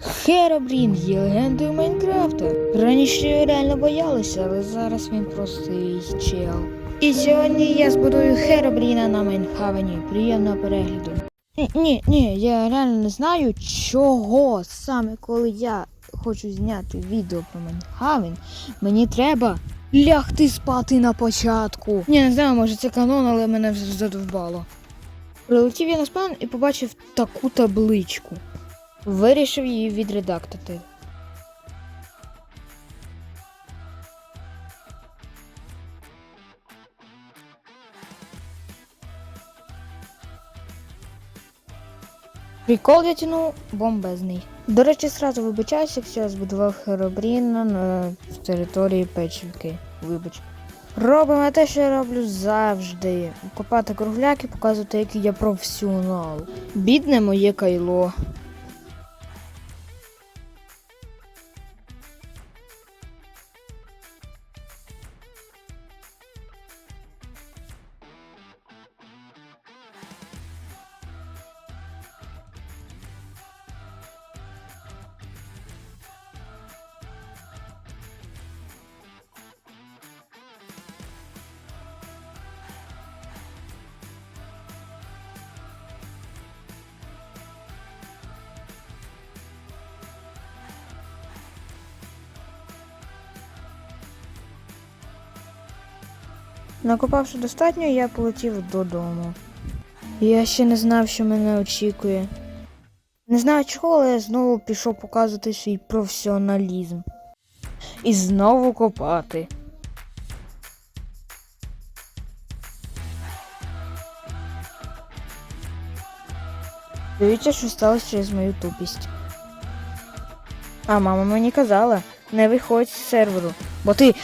Херобрін є легендою Майнкрафта. Раніше його реально боялися, але зараз він простий чел. І сьогодні я збудую Херобріна на Майнхавені. Приємного перегляду. Ні, ні, я реально не знаю, чого саме коли я хочу зняти відео про Майнхавен, мені треба лягти спати на початку. Ні, не знаю, може це канон, але мене вже задовбало. Прилетів я на спан і побачив таку табличку. Вирішив її відредактити. Прикол я тянув бомбезний. До речі, сразу вибачаюся, якщо я збудував Херобріна на в території Печівки. Вибач. Робимо те, що я роблю завжди. Копати кругляки, показувати, який я професіонал. Бідне моє кайло. Накопавши достатньо, я полетів додому. Я ще не знав, що мене очікує. Не знаю чого, але я знову пішов показувати свій професіоналізм. І знову копати. Дивіться, що сталося через мою тупість. А мама мені казала, не виходь з серверу, бо ти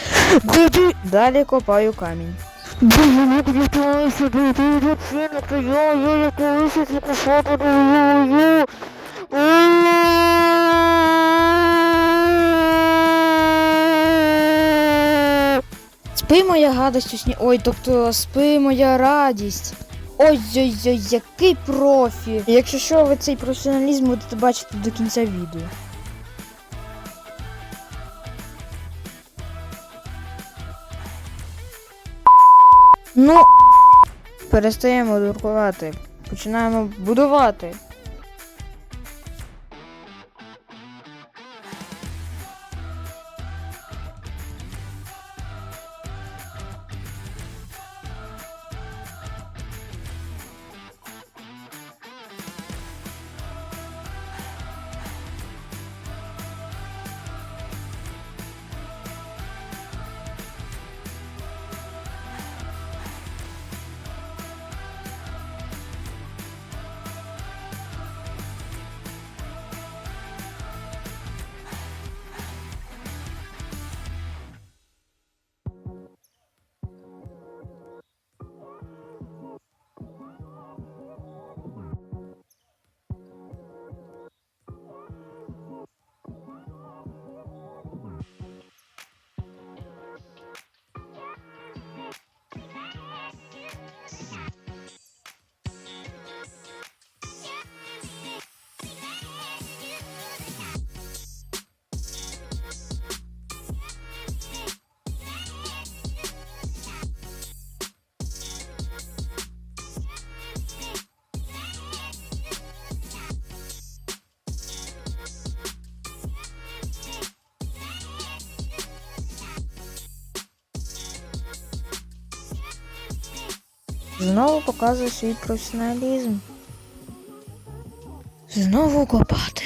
Далі копаю камінь. Боже, як я толися, ти ти то я, я я колися ці кошати, я, я. Спи моя гадость у сні. Ой, тобто спи моя радість. Ой-ой-ой, який профі. Якщо що, ви цей професіоналізм будете бачити до кінця відео. Ну, перестаємо дуркувати. Починаємо будувати. Знову показує свій професіоналізм. Знову копати.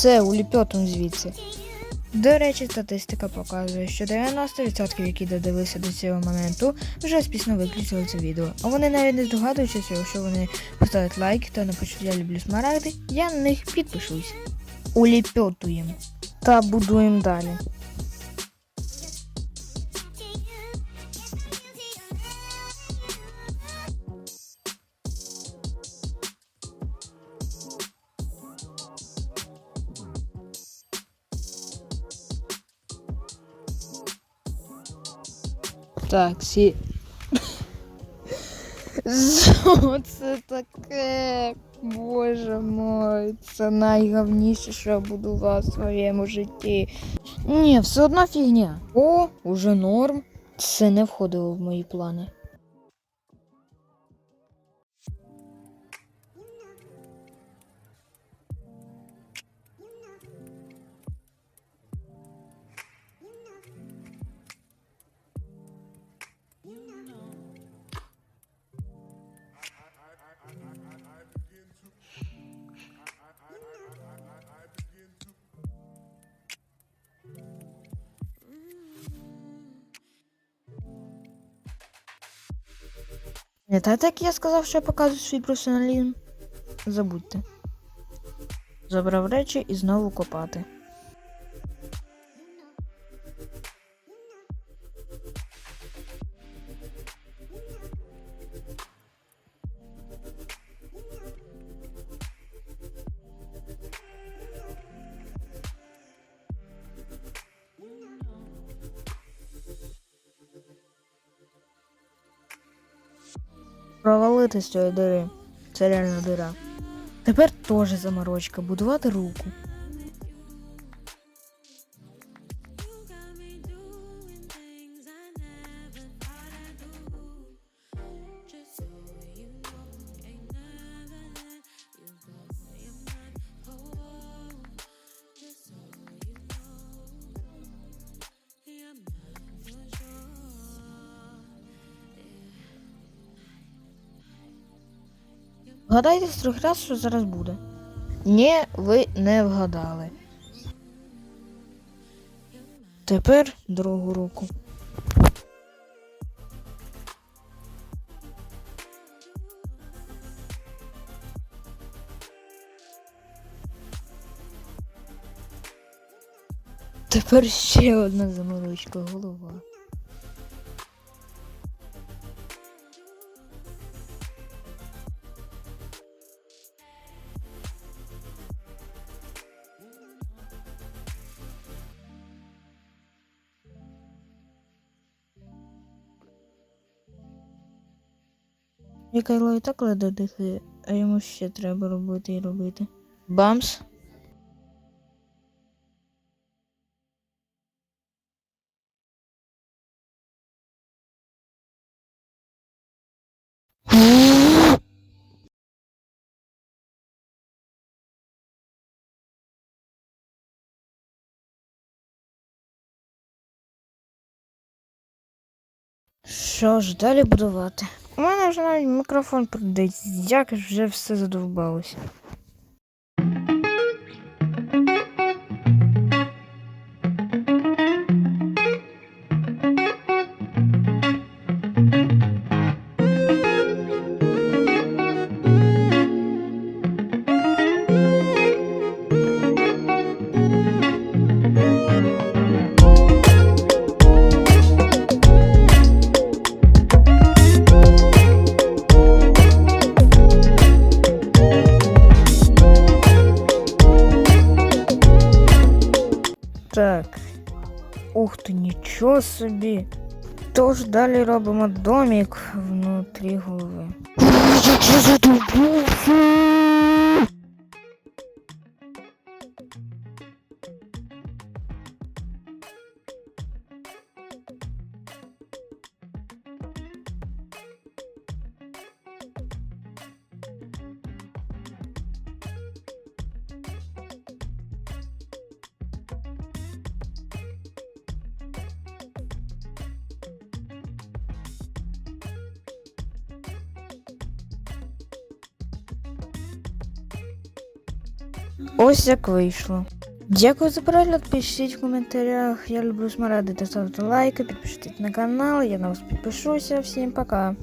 Все, уліпьотом звідси. До речі, статистика показує, що 90% які додивилися до цього моменту, вже спісно виключили це відео. А вони навіть не здогадуються, якщо вони поставлять лайк та напишуть я люблю смарагди, я на них підпишусь. Уліпьотуємо та будуємо далі. Так, сі. Що це таке? Боже мой, це найголовніше, що я будував в своєму житті. Ні, все одна фігня. О, уже норм. Це не входило в мої плани. Пам'ятаєте, як я сказав, що я показую свій професіоналізм? Забудьте. Забрав речі і знову копати. Провалити з цієї дири. Це реально дира. Тепер теж заморочка, будувати руку. Вгадайте з трьох раз, що зараз буде. Ні, ви не вгадали. Тепер другу руку. Тепер ще одна заморочка голова. Мікайло і так ледо дихає, а йому ще треба робити і робити. Бамс. Що ж, далі будувати? У мене вже навіть мікрофон продається, як вже все задовбалося. Так. Ух ти, нічого собі. Тож далі робимо домик. Я задовбався! Ось як вийшло. Дякую за перегляд, пишіть в коментарях. Я люблю смаради та ставте лайки, підпишитесь на канал, я на вас підпишуся. Всім пока.